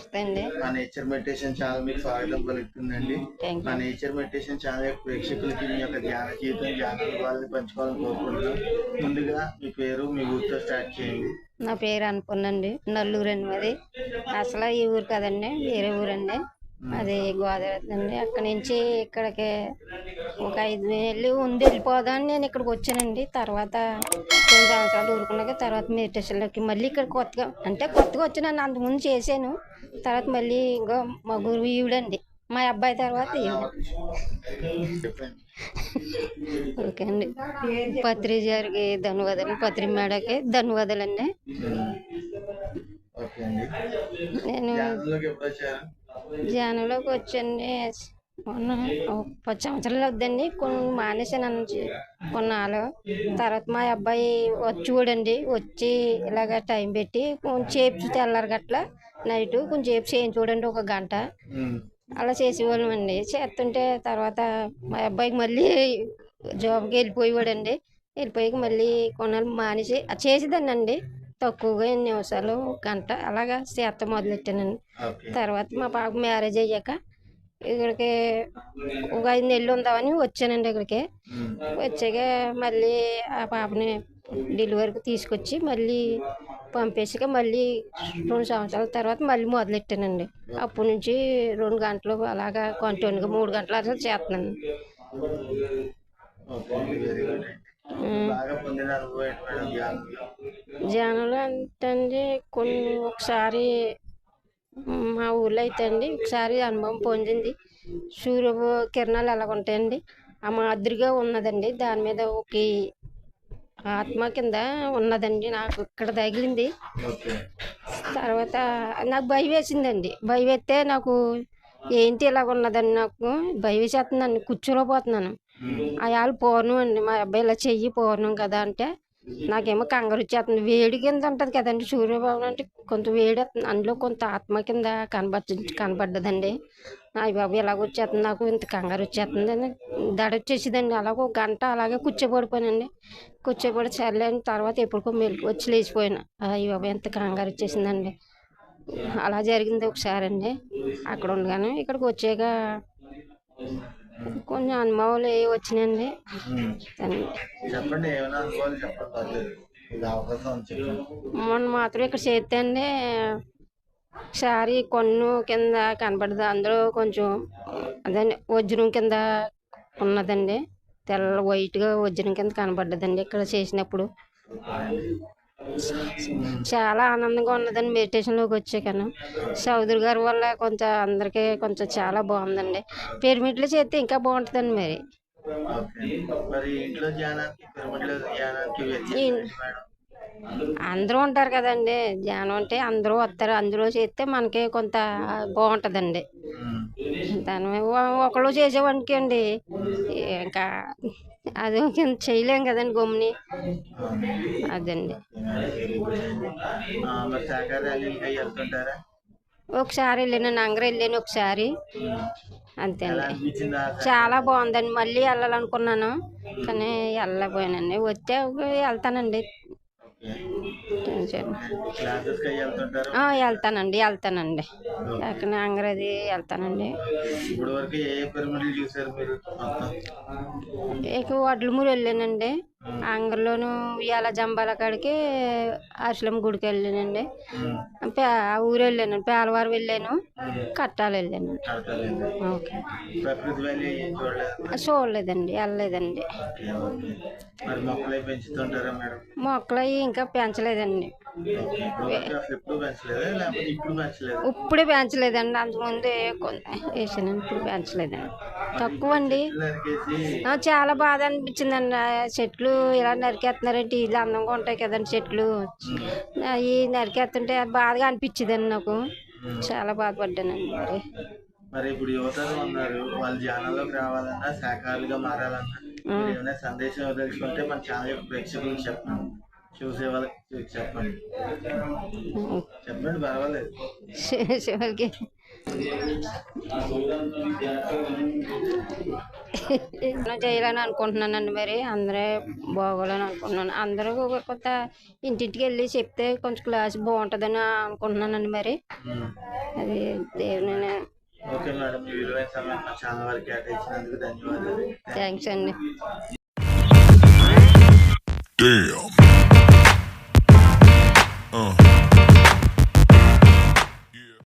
నమస్తే అండి మా నేచర్ మెడిటేషన్ ఛానల్ మీకు స్వాగతం థ్యాంక్ మా నేచర్ మెడిటేషన్ ఛానల్ యొక్క ప్రేక్షకులకి మీ యొక్క ధ్యాన జీవితం ధ్యాన అనుభవాలను పంచుకోవాలని కోరుకుంటున్నాం ముందుగా మీ పేరు మీ ఊరితో స్టార్ట్ చేయండి. నా పేరు అనుకున్న అండి నల్లూరు అండి మాది. అసలు ఈ ఊరు కదండి వేరే ఊరండి. అది గోదావరి అండి అక్కడి నుంచి ఇక్కడికి ఒక ఐదు నెలలు ఉంది వెళ్ళిపోదాం నేను ఇక్కడికి వచ్చానండి. తర్వాత కొన్ని సంవత్సరాలు ఊరుకున్నాక తర్వాత మెడిటేషన్లోకి మళ్ళీ ఇక్కడ కొత్తగా అంటే కొత్తగా వచ్చాను అంతకుముందు చేశాను. తర్వాత మళ్ళీ ఇంకో మా గురువు ఈవిడండి. మా అబ్బాయి తర్వాత ఓకే అండి. పత్రి గారికి ధన్యవాదాలు. పత్రి మేడకి ధన్యవాదాలు అండి ఓకే అండి. నేను ధ్యానంలోకి వచ్చండి మొన్న పది సంవత్సరాలు వద్దండి కొన్ని మానేసాను కొన్నాళ్ళు. తర్వాత మా అబ్బాయి వచ్చి చూడండి. వచ్చి ఇలాగ టైం పెట్టి కొంచెం చేపు తెల్లారు గట్లా నైట్ కొంచెం చేపు చేయించి చూడండి ఒక గంట. అలా చేసేవాళ్ళం అండి చేస్తుంటే తర్వాత మా అబ్బాయికి మళ్ళీ జాబ్కి వెళ్ళిపోయేవాడండి. వెళ్ళిపోయాక మళ్ళీ కొన్నాళ్ళు మానేసి చేసేదాన్ని అండి తక్కువగా ఎన్ని నిమిషాలు గంట అలాగా చేత మొదలెట్టానండి. తర్వాత మా పాప మ్యారేజ్ అయ్యాక ఇక్కడికి ఒక ఐదు నెలలు ఉందామని వచ్చానండి ఇక్కడికి. వచ్చాక మళ్ళీ ఆ పాపని డెలివరీకి తీసుకొచ్చి మళ్ళీ పంపేసాక మళ్ళీ రెండు సంవత్సరాల తర్వాత మళ్ళీ మొదలెట్టానండి. అప్పటి నుంచి రెండు గంటలు అలాగా కంటిన్యూగా మూడు గంటలు అసలు చేస్తున్నాను. బాగా పొందిన అనుభవం జనాలు అంటే కొన్ని ఒకసారి మా ఊళ్ళో అయితే అండి ఒకసారి అనుభవం పొందింది. సూర్య కిరణాలు ఎలా ఉంటాయండి? ఆ మాదిరిగా ఉన్నదండి. దాని మీద ఒక ఆత్మ కింద ఉన్నదండి. నాకు ఇక్కడ తగిలింది. తర్వాత నాకు భయం వేసిందండి. భయం వేస్తే నాకు ఏంటి ఇలాగ ఉన్నదండి నాకు భయం వేసేస్తుందండి. కూర్చోలేకపోతున్నాను. ఉమ్. ఆ వాళ్ళు పూర్ణం అండి. మా అబ్బాయి ఇలా చెయ్యి పూర్ణం కదా అంటే నాకేమో కంగారు వచ్చేస్తుంది. వేడి కింద ఉంటుంది కదండి సూర్యబాబు అంటే కొంత వేడి అందులో కొంత ఆత్మ కింద కనబడి కనబడ్డదండి. అయ్య బాబు ఇలాగ వచ్చేస్తుంది. నాకు ఇంత కంగారు వచ్చేస్తుంది. అని దడ వచ్చేసిందండి. అలాగ ఒక గంట అలాగే కూర్చోబడిపోయానండి. కూర్చోబడి చల్లని తర్వాత ఎప్పటికో మెలుపు వచ్చి లేచిపోయాను. అయ్య బాబు ఎంత కంగారు వచ్చేసిందండి. అలా జరిగింది ఒకసారి అండి అక్కడ ఉండగానే ఇక్కడికి వచ్చాక కొన్ని అనుభవాలు ఏ వచ్చినాయండి. మొన్న మాత్రం ఇక్కడ చేస్తే అండి ఒకసారి కొన్ను కింద కనపడదు. అందులో కొంచెం అదే వజ్రం కింద ఉన్నదండి. తెల్ల వైట్గా వజ్రం కింద కనపడ్డదండి ఇక్కడ చేసినప్పుడు. చాలా ఆనందంగా ఉన్నదండి మెడిటేషన్లోకి వచ్చాకను. చౌదరి గారి వల్ల కొంత అందరికీ కొంచెం చాలా బాగుందండి. పిరమిడ్లో చేస్తే ఇంకా బాగుంటుందండి మరి. అందరూ ఉంటారు కదండి. ధ్యానం అంటే అందరూ వస్తారు. అందులో చేస్తే మనకి కొంత బాగుంటుందండి. దాని ఒకళ్ళు చేసేవానికి అండి. ఇంకా అది చేయలేం కదండి గమ్ముని. అదండి. ఒకసారి వెళ్ళాను నంగర వెళ్ళాను ఒకసారి. అంతే అండి చాలా బాగుందండి. మళ్ళీ వెళ్ళాలనుకున్నాను కానీ వెళ్ళలేకపోయానండి. వస్తే వెళ్తానండి. వెళ్తానండి వెళ్తానండి. అక్కడ అంగరది వెళ్తానండి. ఇక వడ్లమూరు వెళ్ళానండి. అంగర్లోను ఉయ్యాల జంబాల కాడికి అసలం గుడికి వెళ్ళానండి. ఆ ఊరు వెళ్ళాను పేలవారు వెళ్ళాను కట్టాలు వెళ్ళాను. ఓకే. చూడలేదండి వెళ్ళలేదండి. మొక్కలే ఇంకా పెంచలేదండి. ఓకే ఇప్పుడు పెంచలేదండి అంతకుముందు వేసాను ఇప్పుడు పెంచలేదండి తక్కువ అండి. చాలా బాధ అనిపించిందండి. ఆ చెట్లు ఇలా నరికేస్తున్నారంటే ఇల్లు అందంగా ఉంటాయి కదండి చెట్లు. అవి నరికేస్తుంటే బాధగా అనిపించిందండి నాకు. చాలా బాధపడ్డానండి. మరి మరి ఇప్పుడు యువతరం ఉన్నారు వాళ్ళు ధ్యానంలోకి రావాలన్నా శాఖాలుగా మారాలన్నా మీరు ఏమైనా సందేశం వదలుచుకుంటే మన ఛానల్ యొక్క ప్రేక్షకులకు చెప్పండి. చూసే వాళ్ళకి చెప్పండి. చెప్పండి పర్వాలేదు. శివకి నేను చేయాలని అనుకుంటున్నానండి మరి. అందరూ బాగోవాలని అనుకుంటున్నాను. అందరూ కొంత ఇంటింటికి వెళ్ళి చెప్తే కొంచెం క్లాస్ బాగుంటుందని అనుకుంటున్నానండి మరి. అది దేవుని ఓకే మేడం మీ విలువైన సమయం మా ఛానల్ వారికి కేటాయించినందుకు ధన్యవాదాలు. థ్యాంక్స్ అండి. Damn. Uh.